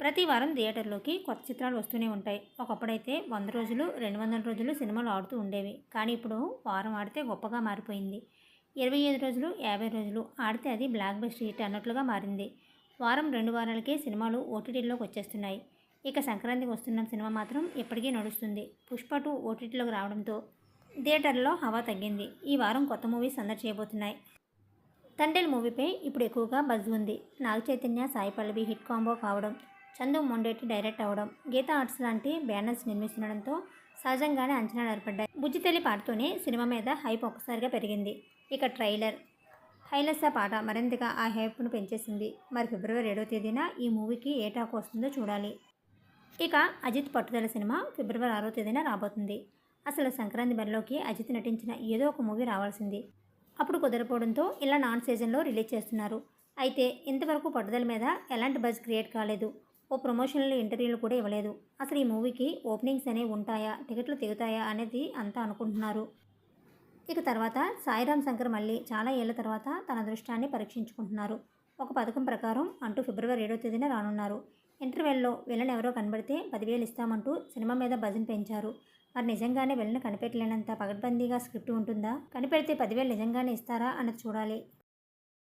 ప్రతి వారం థియేటర్లోకి కొత్త చిత్రాలు వస్తూనే ఉంటాయి. ఒకప్పుడైతే వంద రోజులు రెండు వందల రోజులు సినిమాలు ఆడుతూ ఉండేవి. కానీ ఇప్పుడు వారం ఆడితే గొప్పగా మారిపోయింది. ఇరవై ఐదు రోజులు యాభై రోజులు ఆడితే అది బ్లాక్ బస్టర్ హిట్ అన్నట్లుగా మారింది. వారం రెండు వారాలకే సినిమాలు ఓటీటీలోకి వచ్చేస్తున్నాయి. ఇక సంక్రాంతికి వస్తున్న సినిమా మాత్రం ఇప్పటికీ నడుస్తుంది. పుష్ప టూ ఓటీటీలోకి రావడంతో థియేటర్లో హవా తగ్గింది. ఈ వారం కొత్త మూవీస్ సందడి చేయబోతున్నాయి. తండేల్ మూవీపై ఇప్పుడు ఎక్కువగా బజ్ ఉంది. నాగ చైతన్య సాయి పల్లవి హిట్ కాంబో కావడం చందు మొండేటి డైరెక్ట్ అవ్వడం గీతా ఆర్ట్స్ లాంటి బ్యానర్స్ నిర్మిస్తుండడంతో సహజంగానే అంచనాలు ఏర్పడ్డాయి. బుజ్జి తల్లి పాటతోనే సినిమా మీద హైప్ ఒక్కసారిగా పెరిగింది. ఇక ట్రైలర్. హైలెస్సా పాట మరింతగా ఆ హైప్ను పెంచేసింది. మరి ఫిబ్రవరి ఏడవ తేదీన ఈ మూవీకి ఏ టాక్ వస్తుందో చూడాలి. ఇక అజిత్ పట్టుదల సినిమా ఫిబ్రవరి ఆరో తేదీన రాబోతుంది. అసలు సంక్రాంతి బరిలోకి అజిత్ నటించిన ఏదో ఒక మూవీ రావాల్సింది. అప్పుడు కుదరపోవడంతో ఇలా నాన్ సీజన్లో రిలీజ్ చేస్తున్నారు. అయితే ఇంతవరకు పట్టుదల మీద ఎలాంటి బజ్ క్రియేట్ కాలేదు. ఓ ప్రమోషన్లు ఇంటర్వ్యూలు కూడా ఇవ్వలేదు. అసలు ఈ మూవీకి ఓపెనింగ్స్ అనేవి ఉంటాయా? టికెట్లు తెగుతాయా అనేది అంతా అనుకుంటున్నారు. ఇక తర్వాత సాయిరామ్ శంకర్ మళ్ళీ చాలా ఏళ్ళ తర్వాత తన దృష్టాన్ని పరీక్షించుకుంటున్నారు. ఒక పథకం ప్రకారం అంటూ ఫిబ్రవరి ఏడో తేదీన రానున్నారు. ఇంటర్వెల్లో విలన్ ఎవరో కనబడితే పదివేలు ఇస్తామంటూ సినిమా మీద భజన పెంచారు. మరి నిజంగానే విలన్ కనిపెట్టలేనంత పగడ్బందీగా స్క్రిప్ట్ ఉంటుందా? కనిపెడితే పదివేలు నిజంగానే ఇస్తారా అన్నది చూడాలి.